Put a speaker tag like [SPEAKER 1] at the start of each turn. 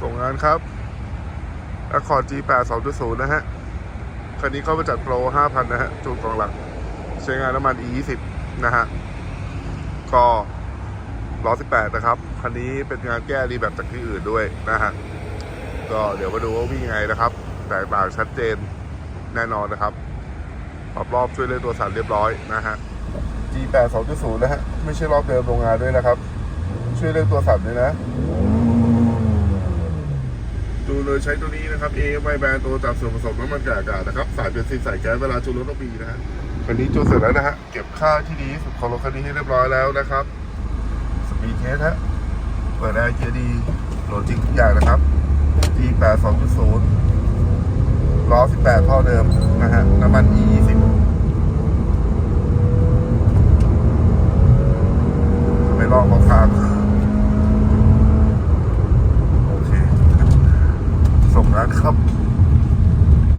[SPEAKER 1] ส่งงานครับ Accord G8 2.0 นะฮะ คันนี้เข้ามาจัดโปร 5,000 นะฮะ จูนกล่องหลังใช้งานน้ำมัน E20 นะฮะ ก็ล้อ18 นะครับ คันนี้เป็นงานแก้รีแบบจากที่อื่นด้วยนะฮะ ก็เดี๋ยวมาดูว่าวิ่งไงนะครับ แตกต่างชัดเจนแน่นอนนะครับปรับรอบช่วยเล่อนตัวสั่นเรียบร้อยนะฮะ G8 2.0 นะฮะ ไม่ใช่รอบเดิมโรงงานด้วยนะครับ ช่วยเล่อนตัวสั่นด้วยนะ ยใช้ตัวนี้นะครับ AMI แบรนด์ตัวจับส่วนผสมน้ำมันกับอากาศนะครับสายเป็นซินใส่แก๊สเวลาจูนรถต้องมีนะฮะวันนี้จูนเสร็จแล้วนะฮะเก็บค่าที่ดีสุดของรถคันนี้ให้เรียบร้อยแล้วนะครับสปีดเทสฮะเปิดแอร์เกียร์ดีโหลดจริงทุกอย่างนะครับ G8 2.0ล้อ 18ท่อเดิมนะฮะน้ำมัน E20 ไม่ลองของทาง โอเคส่งงานครับ